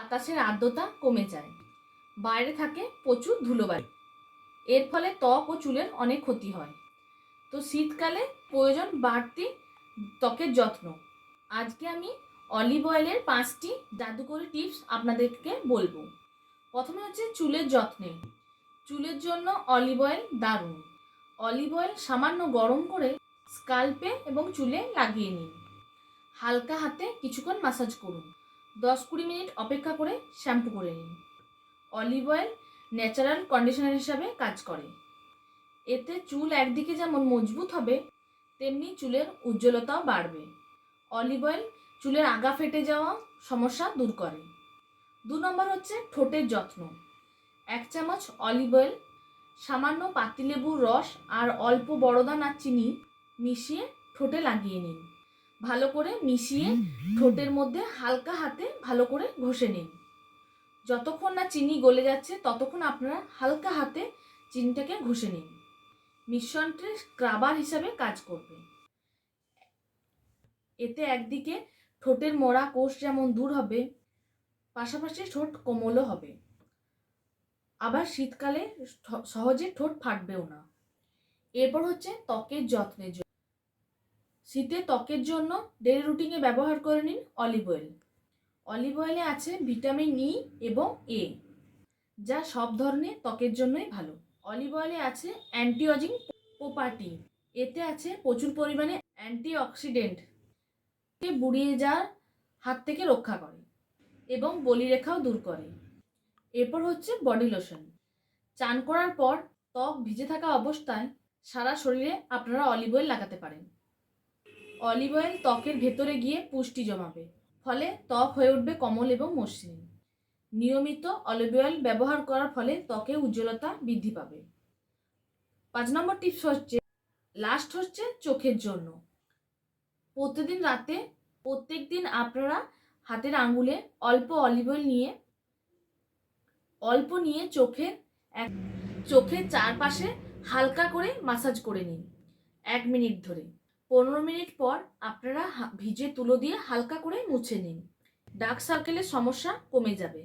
বাতাসের আর্দ্রতা কমে যায়। বাইরে থাকে প্রচুর ধুলোবালি। এর ফলে ত্বক ও চুলের অনেক ক্ষতি হয়। তো শীতকালে প্রয়োজন বাড়তি ত্বকের যত্ন। আজকে আমি অলিভ অয়েলের পাঁচটি জাদুকরি টিপস আপনাদেরকে বলব। প্রথমে হচ্ছে চুলের যত্নে। চুলের জন্য অলিভ অয়েল দারুণ। অলিভ অয়েল সামান্য গরম করে স্কাল্পে এবং চুলে লাগিয়ে নিন। হালকা হাতে কিছুক্ষণ মাসাজ করুন। দশ কুড়ি মিনিট অপেক্ষা করে শ্যাম্পু করে নিন। অলিভ অয়েল ন্যাচারাল কন্ডিশনার হিসাবে কাজ করে। এতে চুল একদিকে যেমন মজবুত হবে, তেমনি চুলের উজ্জ্বলতাও বাড়বে। অলিভ অয়েল চুলের আগা ফেটে যাওয়া সমস্যা দূর করে। দু নম্বর হচ্ছে ঠোঁটের যত্ন। এক চামচ অলিভ অয়েল, সামান্য পাতিলেবুর রস আর অল্প বড়দানা চিনি মিশিয়ে ঠোঁটে লাগিয়ে নিন। ভালো করে মিশিয়ে ঠোঁটের মধ্যে হালকা হাতে ভালো করে ঘষে নিন। যতক্ষণ না চিনি গলে যাচ্ছে ততক্ষণ আপনারা হালকা হাতে চিনিটাকে ঘষে নিন। মিশ্রণটি স্ক্রাবার হিসাবে কাজ করবে। এতে একদিকে ঠোঁটের মোড়া কোষ যেমন দূর হবে পাশাপাশি ঠোঁট কোমলও হবে। আবার শীতকালে সহজে ঠোঁট ফাটবেও না। এরপর হচ্ছে ত্বকের যত্নের জন্য। শীতে ত্বকের জন্য ডেলি রুটিনে ব্যবহার করে নিন অলিভ অয়েল। অলিভ অয়েলে আছে ভিটামিন ই এবং এ যা সব ধরনের ত্বকের জন্যই ভালো। অলিভ অয়েলে আছে অ্যান্টিঅজিং প্রপার্টি এতে আছে প্রচুর পরিমাণে অ্যান্টিঅক্সিডেন্ট বুড়িয়ে যাওয়ার হাত থেকে রক্ষা করে এবং বলিরেখাও দূর করে। এরপর হচ্ছে বডি লোশন। চান করার পর ত্বক ভিজে থাকা অবস্থায় সারা শরীরে আপনারা অলিভ অয়েল লাগাতে পারেন। অলিভ অয়েল ত্বকের ভেতরে গিয়ে পুষ্টি জমাবে। ফলে ত্বক হয়ে উঠবে কমল এবং মসৃণ। নিয়মিত অলিভ অয়েল ব্যবহার করার ফলে ত্বকে উজ্জ্বলতা বৃদ্ধি পাবে। পাঁচ নম্বর টিপস হচ্ছে লাস্ট হচ্ছে চোখের জন্য। প্রতিদিন রাতে প্রত্যেক দিন আপনারা হাতের আঙ্গুলে অল্প অলিভ অয়েল নিয়ে, অল্প নিয়ে চোখের এক, চোখের চারপাশে হালকা করে মাসাজ করে নিন। এক মিনিট ধরে। পনেরো মিনিট পর আপনারা ভিজে তুলো দিয়ে হালকা করে মুছে নিন। ডার্ক সার্কেলের সমস্যা কমে যাবে।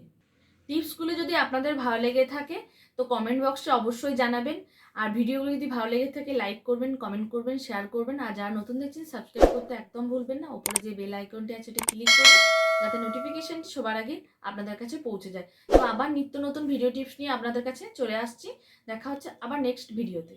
টিপসগুলো যদি আপনাদের ভালো লেগে থাকে, তো কমেন্ট বক্সে অবশ্যই জানাবেন। আর ভিডিওগুলো যদি ভালো লেগে থাকে, লাইক করবেন, কমেন্ট করবেন, শেয়ার করবেন। আর যারা নতুন দেখছেন, সাবস্ক্রাইব করতে একদম ভুলবেন না। ওপরে যে বেল আইকনটি আছে সেটা ক্লিক করবেন যাতে নোটিফিকেশনটি সবার আগে আপনাদের কাছে পৌঁছে যায়। তো আবার নিত্য নতুন ভিডিও টিপস নিয়ে আপনাদের কাছে চলে আসছি। দেখা হচ্ছে আবার নেক্সট ভিডিওতে